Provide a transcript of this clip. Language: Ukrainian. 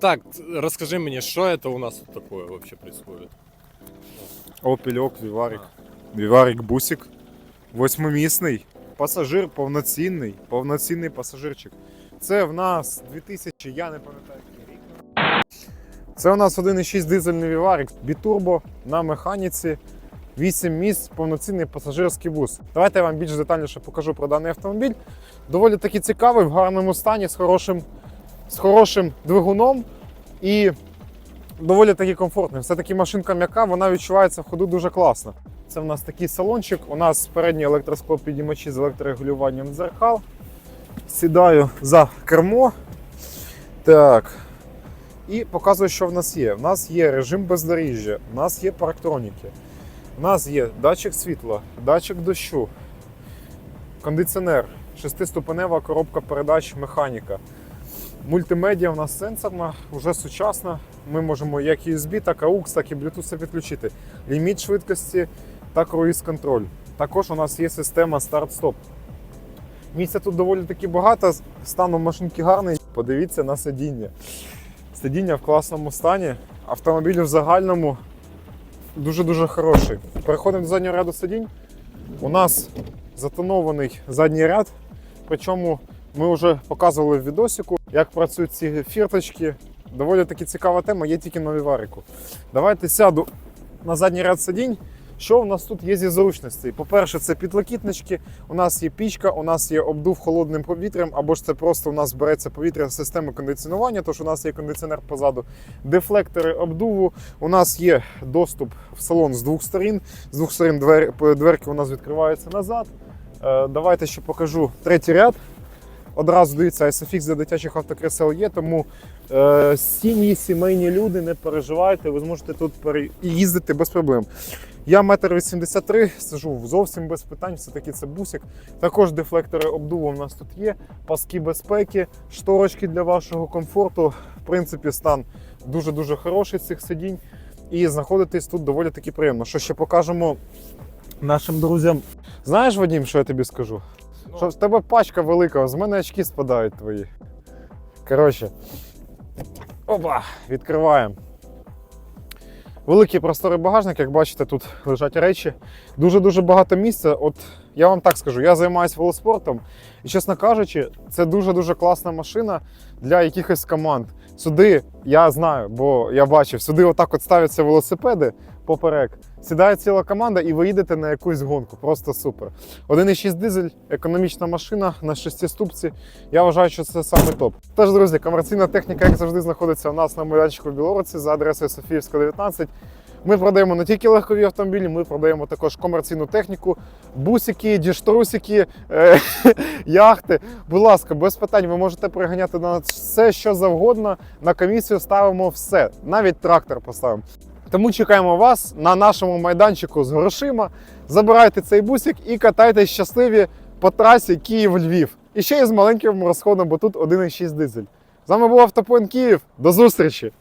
Так, расскажи мне, что это у нас тут такое вообще происходит? Опельок, Віварик. Віварик бусик. Восьмимісний. Пасажир повноцінний. Повноцінний пасажирчик. Це в нас 2000, я не пам'ятаю який рік. Це у нас 1,6 дизельний Віварик, бітурбо на механіці. 8 місць, повноцінний пасажирський бус. Давайте я вам більш детальніше покажу про даний автомобіль. Доволі таки цікавий, в гарному стані, з хорошим, з хорошим двигуном і доволі таки комфортний. Все-таки машинка м'яка, вона відчувається в ходу дуже класно. Це в нас такий салончик. У нас передній електросклоп підіймачі з електрорегулюванням дзеркал. Сідаю за кермо. Так. І показую, що в нас є. У нас є режим бездоріжжя, у нас є парктроніки, у нас є датчик світла, датчик дощу, кондиціонер, шестиступенева коробка передач, механіка. Мультимедіа у нас сенсорна, вже сучасна. Ми можемо як USB, так AUX, так і Bluetooth підключити. Ліміт швидкості та круїз контроль. Також у нас є система старт-стоп. Місця тут доволі таки багато. Стан у машинки гарний. Подивіться на сидіння. Сидіння в класному стані. Автомобіль в загальному дуже-дуже хороший. Переходимо до заднього ряду сидінь. У нас затонований задній ряд. Причому ми вже показували в відосику, як працюють ці фірточки. Доволі таки цікава тема, є тільки на віварику. Давайте сяду на задній ряд сидінь. Що у нас тут є зі зручностей? По-перше, це підлокітнички, у нас є пічка, у нас є обдув холодним повітрям, або ж це просто у нас береться повітря з системи кондиціонування, тож у нас є кондиціонер позаду, дефлектори обдуву. У нас є доступ в салон з двох сторін. З двох сторін двер, дверки у нас відкриваються назад. Е, Давайте ще покажу третій ряд. Одразу дивіться, SFX для дитячих автокресел є, тому е, сім'ї, сімейні люди, не переживайте, ви зможете тут пере... їздити без проблем. Я метр 83, сижу зовсім без питань, все-таки це бусик. Також дефлектори обдуву у нас тут є, паски безпеки, шторочки для вашого комфорту. В принципі, стан дуже-дуже хороший цих сидінь. І знаходитись тут доволі таки приємно. Що ще покажемо нашим друзям. Знаєш, Вадим, що я тобі скажу? Що в тебе пачка велика, з мене очки спадають твої. Коротше. Опа! Відкриваємо. Великий просторий багажник, як бачите, тут лежать речі. Дуже-дуже багато місця. От я вам так скажу, я займаюся велоспортом, і, чесно кажучи, це дуже-дуже класна машина для якихось команд. Сюди я знаю, бо я бачив, сюди отак от ставляться велосипеди поперек. Сідає ціла команда і ви їдете на якусь гонку. Просто супер. 1,6 дизель, економічна машина на шестиступці. Я вважаю, що це саме топ. Тож, друзі, комерційна техніка, як завжди, знаходиться у нас на майданчику в Білоруці за адресою Софіївська, 19. Ми продаємо не тільки легкові автомобілі, ми продаємо також комерційну техніку, бусики, діштрусики, е, яхти. Будь ласка, без питань, ви можете приганяти на все, що завгодно. На комісію ставимо все, навіть трактор поставимо. Тому чекаємо вас на нашому майданчику з грошима. Забирайте цей бусик і катайтесь щасливі по трасі Київ-Львів. І ще й з маленьким розходом, бо тут 1,6 дизель. З вами був Автопоінт Київ. До зустрічі!